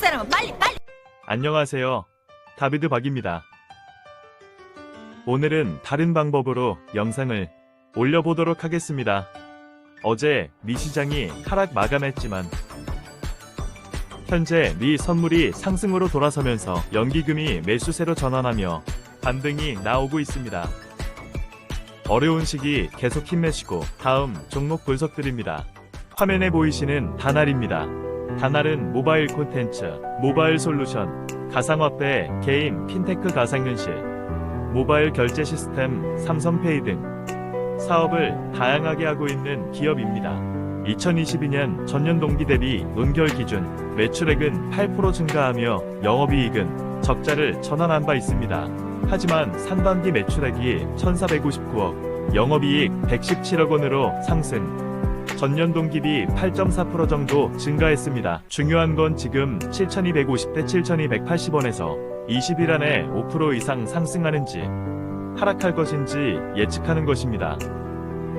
사람은 빨리 빨리. 안녕하세요. 다비드 박입니다. 오늘은 다른 방법으로 영상을 올려보도록 하겠습니다. 어제 미 시장이 하락 마감했지만 현재 미 선물이 상승으로 돌아서면서 연기금이 매수세로 전환하며 반등이 나오고 있습니다. 어려운 시기 계속 힘내시고 다음 종목 분석드립니다. 화면에 보이시는 다날입니다. 다날은 모바일 콘텐츠, 모바일 솔루션, 가상화폐, 게임, 핀테크 가상현실, 모바일 결제 시스템, 삼성페이 등 사업을 다양하게 하고 있는 기업입니다. 2022년 전년 동기 대비 논결 기준 매출액은 8% 증가하며 영업이익은 적자를 전환한 바 있습니다. 하지만 상반기 매출액이 1,459억, 영업이익 117억 원으로 상승. 전년 동기비 8.4% 정도 증가했습니다. 중요한 건 지금 7,250대 7,280원에서 20일 안에 5% 이상 상승하는지 하락할 것인지 예측하는 것입니다.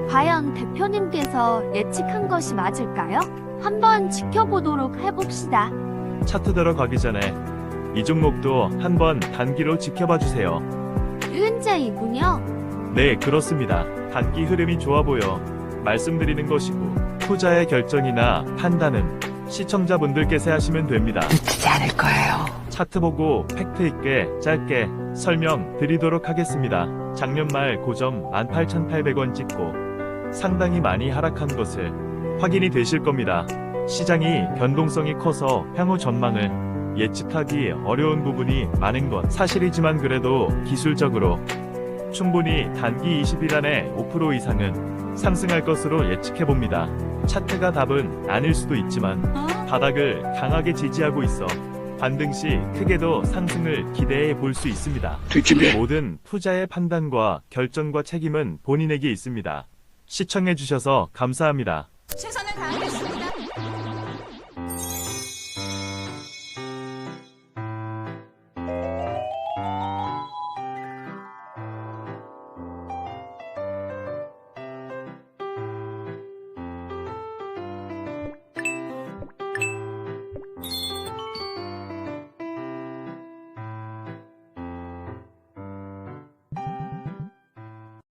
과연 대표님께서 예측한 것이 맞을까요? 한번 지켜보도록 해봅시다. 차트 들어가기 전에 이 종목도 한번 단기로 지켜봐 주세요. 현재 이군요. 네, 그렇습니다. 단기 흐름이 좋아 보여 말씀드리는 것이고 투자의 결정이나 판단은 시청자분들께서 하시면 됩니다. 놓치지 않을 거예요. 차트 보고 팩트 있게 짧게 설명 드리도록 하겠습니다. 작년 말 고점 18,800원 찍고 상당히 많이 하락한 것을 확인이 되실 겁니다. 시장이 변동성이 커서 향후 전망을 예측하기 어려운 부분이 많은 건 사실이지만 그래도 기술적으로 충분히 단기 20일 안에 5% 이상은 상승할 것으로 예측해 봅니다. 차트가 답은 아닐 수도 있지만 바닥을 강하게 지지하고 있어 반등 시 크게도 상승을 기대해 볼 수 있습니다. 모든 투자의 판단과 결정과 책임은 본인에게 있습니다. 시청해 주셔서 감사합니다. 최선을 다해.